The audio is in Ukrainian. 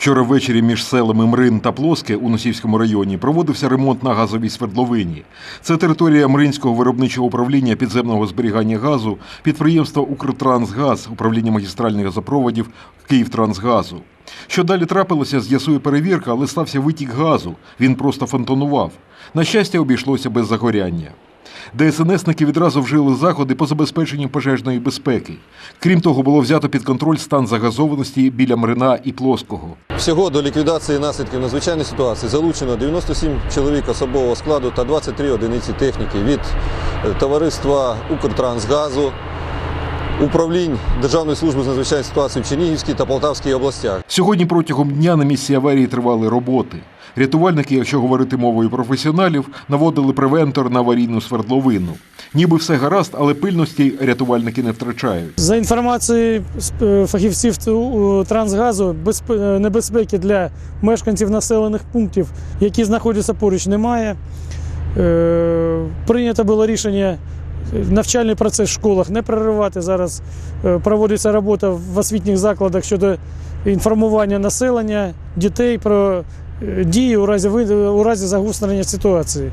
Вчора ввечері між селами Мрин та Плоске у Носівському районі проводився ремонт на газовій свердловині. Це територія Мринського виробничого управління підземного зберігання газу, підприємства Укртрансгаз, управління магістральних газопроводів Київтрансгазу. Що далі трапилося, з'ясує перевірка, але стався витік газу. Він просто фонтанував. На щастя, обійшлося без загоряння. ДСНСники відразу вжили заходи по забезпеченню пожежної безпеки. Крім того, було взято під контроль стан загазованості біля Мрина і Плоского. Всього до ліквідації наслідків надзвичайної ситуації залучено 97 чоловік особового складу та 23 одиниці техніки від е, товариства Укртрансгазу, управлінь Державної служби з надзвичайної ситуації в Чернігівській та Полтавській областях. Сьогодні протягом дня на місці аварії тривали роботи. Рятувальники, якщо говорити мовою професіоналів, наводили превентор на аварійну свердловину. Ніби все гаразд, але пильності рятувальники не втрачають. За інформацією е, фахівців Трансгазу, безпе- е, небезпеки для мешканців населених пунктів, які знаходяться поруч, немає. Е, Прийнято було рішення е, навчальний процес в школах не переривати. Зараз е, проводиться робота в освітніх закладах щодо інформування населення, дітей про е, дії у разі, у разі загострення ситуації.